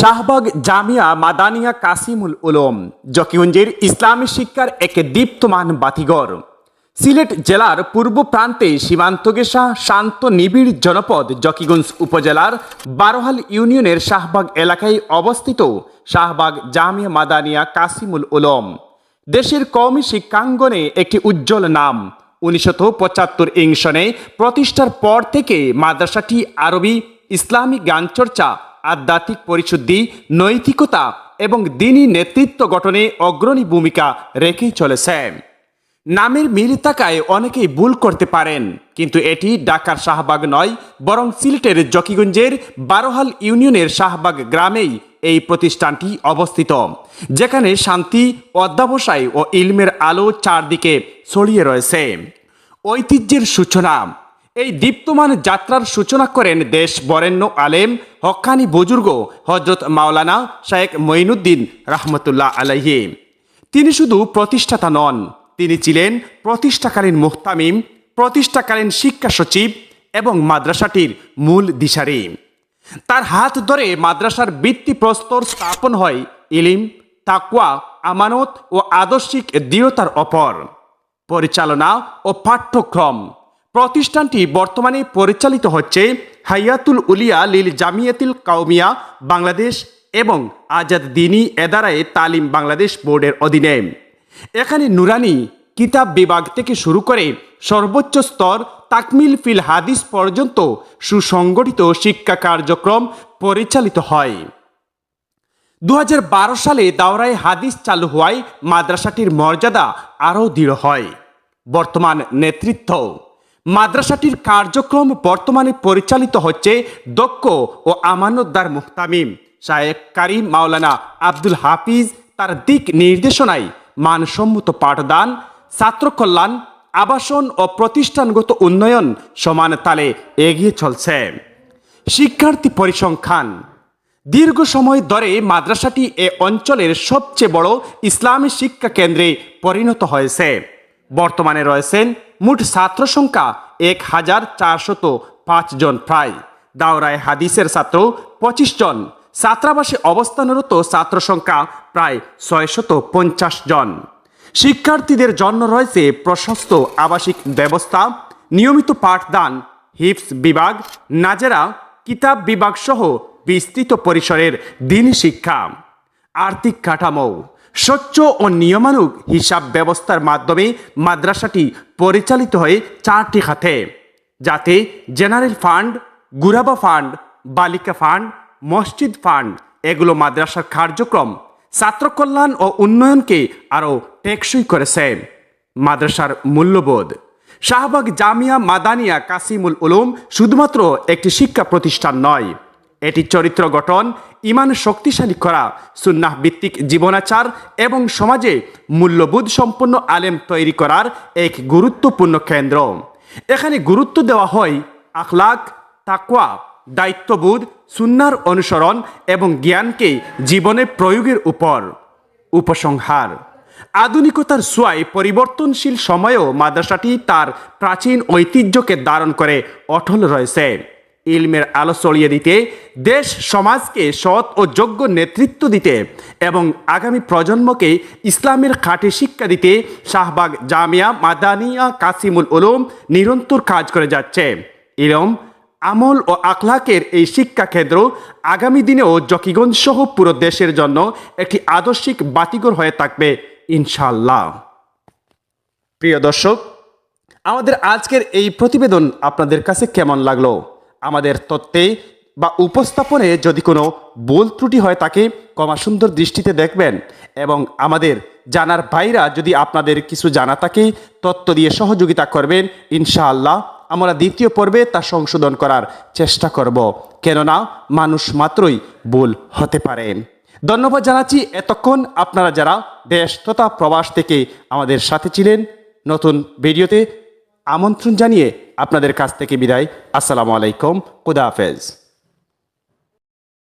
শাহবাগ জামিয়া মাদানিয়া কাসিমুল উলম, জকিগঞ্জের ইসলামী শিক্ষার এক দীপ্তমান বাতিঘর। সিলেট জেলার পূর্ব প্রান্তে সীমান্তগেশা শান্ত নিবিড় জনপদ জকিগঞ্জ উপজেলার বারোহাল ইউনিয়নের শাহবাগ এলাকায় অবস্থিত শাহবাগ জামিয়া মাদানিয়া কাসিমুল উলম। দেশের কওমি শিক্ষাঙ্গনে একটি উজ্জ্বল নাম। উনিশশো পঁচাত্তর ইংশনে প্রতিষ্ঠার পর থেকে মাদ্রাসাটি আরবি ইসলামী জ্ঞানচর্চা আধ্যাত্মিক পরিশুদ্ধি, নৈতিকতা এবং দিনী নেতৃত্ব গঠনে অগ্রণী ভূমিকা রেখেই চলেছে। নামের মিল থাকায় অনেকেই ভুল করতে পারেন, কিন্তু এটি ঢাকার শাহবাগ নয়, বরং সিলেটের জকিগঞ্জের বারোহাল ইউনিয়নের শাহবাগ গ্রামেই এই প্রতিষ্ঠানটি অবস্থিত, যেখানে শান্তি, অধ্যাবসায় ও ইলমের আলো চারদিকে ছড়িয়ে রয়েছে। ঐতিহ্যের সূচনা এই দীপ্তমান যাত্রার সূচনা করেন দেশ বরেণ্য আলেম হকানি বুজুর্গ হজরত মাওলানা শায়েক মঈনুদ্দিন রহমতুল্লাহ আলাইহি। তিনি শুধু প্রতিষ্ঠাতা নন, তিনি ছিলেন প্রতিষ্ঠাকালীন মুহতামিম, প্রতিষ্ঠাকালীন শিক্ষা সচিব এবং মাদ্রাসাটির মূল দিশারি। তার হাত ধরে মাদ্রাসার বৃত্তি প্রস্তর স্থাপন হয় ইলিম তাকুয়া আমানত ও আদর্শিক দৃঢ়তার অপর। পরিচালনা ও পাঠ্যক্রম প্রতিষ্ঠানটি বর্তমানে পরিচালিত হচ্ছে হাইয়াতুল উলিয়া লিল জামিয়াতুল কাউমিয়া বাংলাদেশ এবং আজাদ দিনী এদারায়ে তালিম বাংলাদেশ বোর্ডের অধীনে। এখানে নুরানি কিতাব বিভাগ থেকে শুরু করে সর্বোচ্চ স্তর তাকমিল ফিল হাদিস পর্যন্ত সুসংগঠিত শিক্ষা কার্যক্রম পরিচালিত হয়। দু হাজার বারো সালে দাওরায় হাদিস চালু হওয়ায় মাদ্রাসাটির মর্যাদা আরও দৃঢ় হয়। বর্তমান নেতৃত্ব মাদ্রাসাটির কার্যক্রম বর্তমানে পরিচালিত হচ্ছে দক্ষ ও আমানতদার মুহতামিম শায়েক কারিম মাওলানা আব্দুল হাফিজ তার দিক নির্দেশনায় মানসম্মত পাঠদান, ছাত্র কল্যাণ, আবাসন ও প্রতিষ্ঠানগত উন্নয়ন সমান তালে এগিয়ে চলছে। শিক্ষার্থী পরিসংখ্যান। দীর্ঘ সময় ধরে মাদ্রাসাটি এ অঞ্চলের সবচেয়ে বড় ইসলামী শিক্ষা কেন্দ্রে পরিণত হয়েছে। বর্তমানে রয়েছেন মোট ছাত্র সংখ্যা এক হাজার চারশত পাঁচ জন প্রায়। দাওরায় হাদিসের ছাত্র পঁচিশ জন। ছাত্রাবাসে অবস্থানরত ছাত্র সংখ্যা প্রায় ছয়শত পঞ্চাশ জন। শিক্ষার্থীদের জন্য রয়েছে প্রশস্ত আবাসিক ব্যবস্থা, নিয়মিত পাঠদান হিপস বিভাগ, নাজেরা, কিতাব বিভাগ সহ বিস্তৃত পরিসরের দিন শিক্ষা। আর্থিক কাঠামো স্বচ্ছ ও নিয়মানুগ হিসাব ব্যবস্থার মাধ্যমে মাদ্রাসাটি পরিচালিত হয়ে চারটি খাতে, যাতে জেনারেল ফান্ড, গুরাবা ফান্ড, বালিকা ফান্ড, মসজিদ ফান্ড, এগুলো মাদ্রাসার কার্যক্রম, ছাত্র কল্যাণ ও উন্নয়নকে আরও টেকসই করেছে। মাদ্রাসার মূল্যবোধ। শাহবাগ জামিয়া মাদানিয়া কাসিমুল উলুম শুধুমাত্র একটি শিক্ষা প্রতিষ্ঠান নয় এটি চরিত্র গঠন, ইমান শক্তিশালী করা, সুন্নাহ ভিত্তিক জীবনাচার এবং সমাজে মূল্যবোধ সম্পন্ন আলেম তৈরি করার এক গুরুত্বপূর্ণ কেন্দ্র। এখানে গুরুত্ব দেওয়া হয় আখলাক, তাকওয়া, দায়িত্ববোধ সুন্নার অনুসরণ এবং জ্ঞানকে জীবনে প্রয়োগের উপর উপসংহার। আধুনিকতার সোয়ায় পরিবর্তনশীল সময়েও মাদ্রাসাটি তার প্রাচীন ঐতিহ্যকে ধারণ করে অটল রয়েছে। ইলমের আলো ছড়িয়ে দিতে, দেশ সমাজকে সৎ ও যোগ্য নেতৃত্ব দিতে এবং আগামী প্রজন্মকে ইসলামের খাঁটি শিক্ষা দিতে শাহবাগ জামিয়া মাদানিয়া কাসিমুল উলুম নিরন্তর কাজ করে যাচ্ছে। ইলম, আমল ও আখলাকের এই শিক্ষা কেন্দ্র আগামী দিনেও জকিগঞ্জ সহ পুরো দেশের জন্য একটি আদর্শিক বাতিঘর হয়ে থাকবে ইনশাল্লাহ প্রিয় দর্শক, আমাদের আজকের এই প্রতিবেদন আপনাদের কাছে কেমন লাগল? আমাদের তত্ত্বে বা উপস্থাপনে যদি কোনো ভুল ত্রুটি হয় তাকে কমা সুন্দর দৃষ্টিতে দেখবেন এবং আমাদের জানার বাইরা যদি আপনাদের কিছু জানা থাকে তত্ত্ব দিয়ে সহযোগিতা করবেন, ইনশাআল্লাহ আমরা দ্বিতীয় পর্বে তা সংশোধন করার চেষ্টা করব। কেননা মানুষ মাত্রই ভুল হতে পারেন ধন্যবাদ জানাচ্ছি। এতক্ষণ আপনারা যারা দেশ তথা প্রবাস থেকে আমাদের সাথে ছিলেন, নতুন ভিডিওতে আমন্ত্রণ জানিয়ে আপনাদের কাছ থেকে বিদায়। আসসালামু আলাইকুম। খুদা হাফেজ।